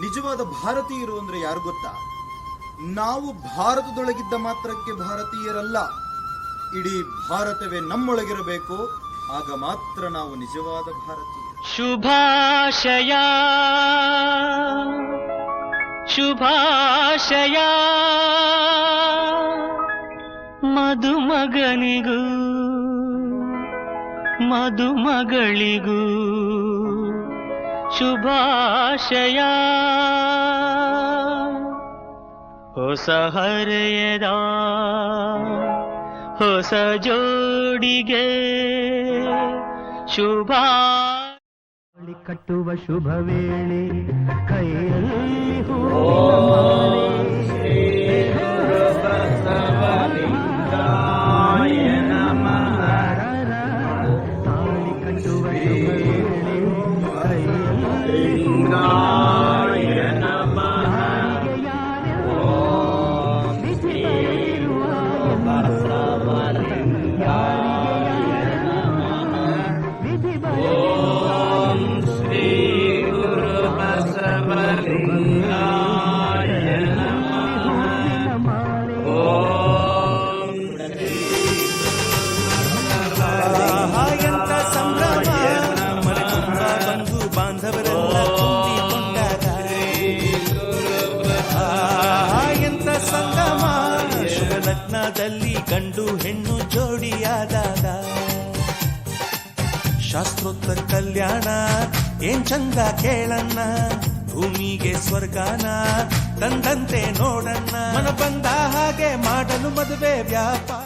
ನಿಜವಾದ ಭಾರತೀಯರು ಅಂದ್ರೆ ಯಾರು ಗೊತ್ತಾ? ನಾವು ಭಾರತದೊಳಗಿದ್ದ ಮಾತ್ರಕ್ಕೆ ಭಾರತೀಯರಲ್ಲ. ಇಡೀ ಭಾರತವೇ ನಮ್ಮೊಳಗಿರಬೇಕು. ಆಗ ಮಾತ್ರ ನಾವು ನಿಜವಾದ ಭಾರತೀಯ. ಶುಭಾಶಯ. ಶುಭಾಶಯ. ಮಧುಮಗನಿಗೂ ಮದುಮಗಳಿಗೂ. ಶುಭಾಶಯ ಹೊಸ ಹರೆಯದ ಹೊಸ ಜೋಡಿಗೆ ಶುಭ ಕಟ್ಟುವ ಶುಭ ವೇಳೆ ಕೈಯಲ್ಲಿ. ತಾಳಿ ಕಟ್ಟುವ ಶುಭ ವೇಳೆ ಗಂಡು ಹೆಣ್ಣು ಜೋಡಿಯಾದಾಗ. ಶಾಸ್ತ್ರೋತ್ತರ ಕಲ್ಯಾಣ, ಏನ್ ಚಂದ ಕೇಳಣ್ಣ. ಭೂಮಿಗೆ ಸ್ವರ್ಗಾನ, ತಂದಂತೆ ನೋಡಣ್ಣ. ಮನ ಬಂದ ಹಾಗೆ ಮಾಡಲು ಮದುವೆ ವ್ಯಾಪಾರ.